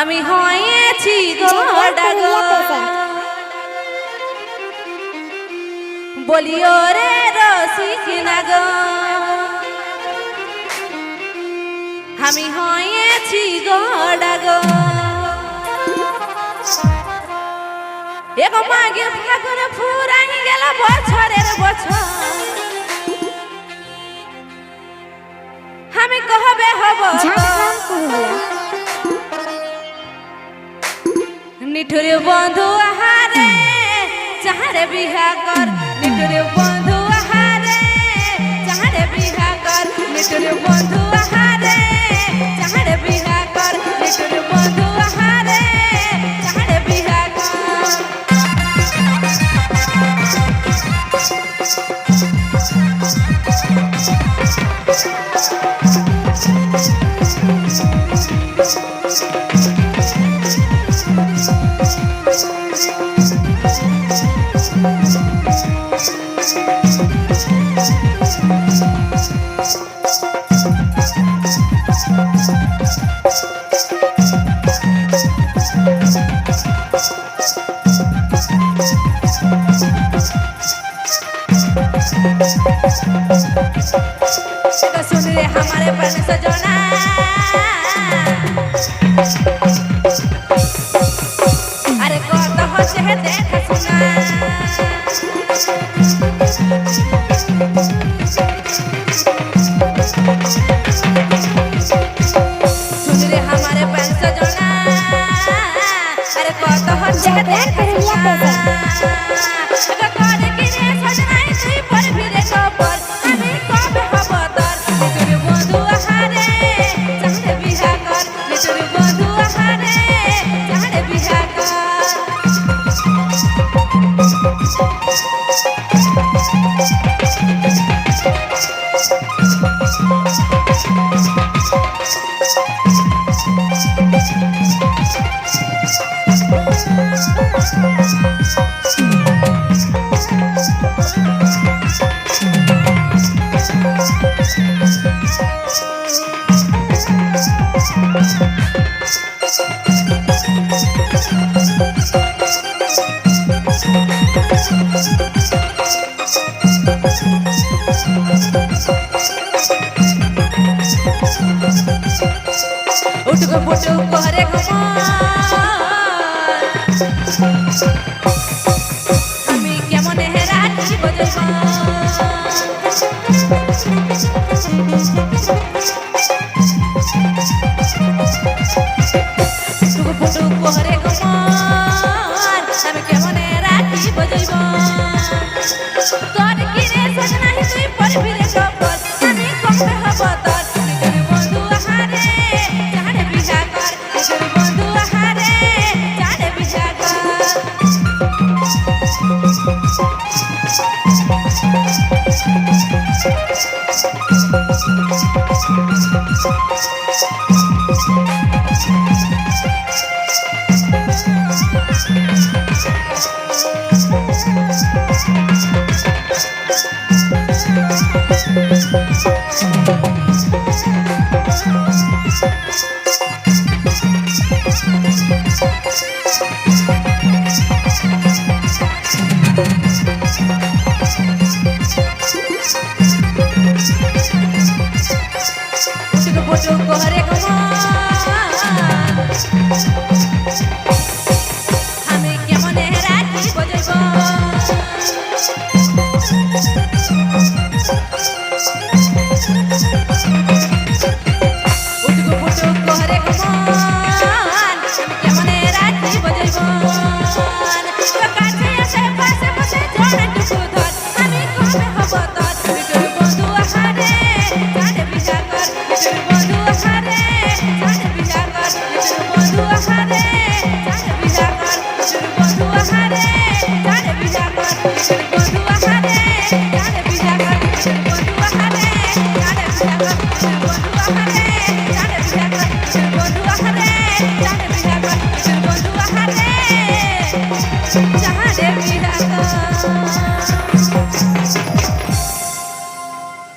আমি হয়েছি বলিও রে রসিক গো আমি হয়েছি গোডা গো এগো মাগে ফাগুন ফুরাই গেল বছরের বছর। আমি কহবে হব বিহা কর নিঠুর বন্ধু আহারে চাহারে বিহা কর নিঠুর বন্ধু আহারে চাহারে বিহা কর নিঠুর বন্ধু আহারে চাহারে বিহা কর। तो सुन रे हमारे प्राण सजना अरे कत होते है ফুটু করে ঘুমার আমি কেমন হেরাচ্ছি বোঝবা করে ঘুমার। আমি কেমন রাখি বোঝবা তোর কি রে সজনাহি তুই পর ফিরে কবর আমি কবে হব তোর। নিজের বন্ধু আহারে যারে বিহা কর। নিজের বন্ধু আহারে যারে বিহা কর। ফুটু করে Don't